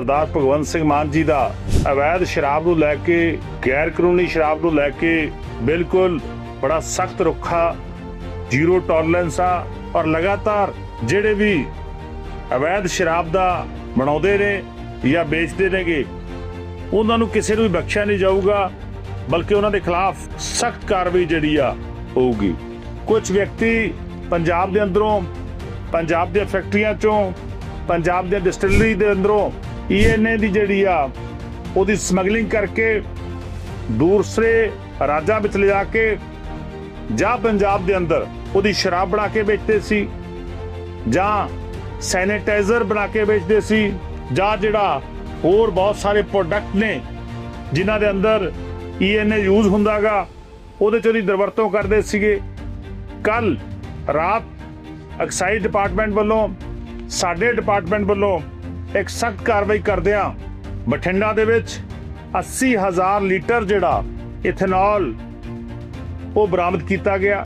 ਸਰਦਾਰ ਭਗਵੰਤ ਸਿੰਘ ਮਾਨ ਜੀ ਦਾ ਅਵੈਧ ਸ਼ਰਾਬ ਨੂੰ ਲੈ ਕੇ ਗੈਰ ਕਾਨੂੰਨੀ ਸ਼ਰਾਬ ਨੂੰ ਲੈ ਕੇ ਬਿਲਕੁਲ ਬੜਾ ਸਖਤ ਰੁੱਖਾ, ਜ਼ੀਰੋ ਟੋਲਰੈਂਸ ਆ ਔਰ ਲਗਾਤਾਰ ਜਿਹੜੇ ਵੀ ਅਵੈਧ ਸ਼ਰਾਬ ਦਾ ਬਣਾਉਂਦੇ ਨੇ ਜਾਂ ਵੇਚਦੇ ਨੇਗੇ, ਉਹਨਾਂ ਨੂੰ ਕਿਸੇ ਨੂੰ ਵੀ ਬਖਸ਼ਿਆ ਨਹੀਂ ਜਾਊਗਾ, ਬਲਕਿ ਉਹਨਾਂ ਦੇ ਖਿਲਾਫ ਸਖਤ ਕਾਰਵਾਈ ਜਿਹੜੀ ਆ ਹੋਊਗੀ। ਕੁਝ ਵਿਅਕਤੀ ਪੰਜਾਬ ਦੇ ਅੰਦਰੋਂ, ਪੰਜਾਬ ਦੀਆਂ ਫੈਕਟਰੀਆਂ ਚੋਂ, ਪੰਜਾਬ ਦੇ ਡਿਸਟਿਲਰੀ ਦੇ ਅੰਦਰੋਂ ਈਐਨਏ ਦੀ ਜਿਹੜੀ ਆ, ਉਹਦੀ ਸਮਗਲਿੰਗ ਕਰਕੇ ਦੂਸਰੇ ਰਾਜਾਂ ਵਿੱਚ ਲਿਜਾ ਕੇ ਜਾਂ ਪੰਜਾਬ ਦੇ ਅੰਦਰ ਉਹਦੀ ਸ਼ਰਾਬ ਬਣਾ ਕੇ ਵੇਚਦੇ ਸੀ, ਜਾਂ ਸੈਨੀਟਾਈਜ਼ਰ ਬਣਾ ਕੇ ਵੇਚਦੇ ਸੀ, ਜਾਂ ਜਿਹੜਾ ਹੋਰ ਬਹੁਤ ਸਾਰੇ ਪ੍ਰੋਡਕਟ ਨੇ ਜਿਨ੍ਹਾਂ ਦੇ ਅੰਦਰ ਈਐਨਏ ਯੂਜ਼ ਹੁੰਦਾਗਾ ਉਹਦੇ ਚ ਉਹਦੀ ਦੁਰਵਰਤੋਂ ਕਰਦੇ ਸੀਗੇ। ਕੱਲ ਰਾਤ ਐਕਸਾਈਜ਼ ਡਿਪਾਰਟਮੈਂਟ ਵੱਲੋਂ, ਸਾਡੇ ਡਿਪਾਰਟਮੈਂਟ ਵੱਲੋਂ ਇੱਕ ਸਖਤ ਕਾਰਵਾਈ ਕਰਦਿਆਂ ਬਠਿੰਡਾ ਦੇ ਵਿੱਚ 80000 ਲੀਟਰ ਜਿਹੜਾ ਇਥੇਨੋਲ ਉਹ ਬਰਾਮਦ ਕੀਤਾ ਗਿਆ।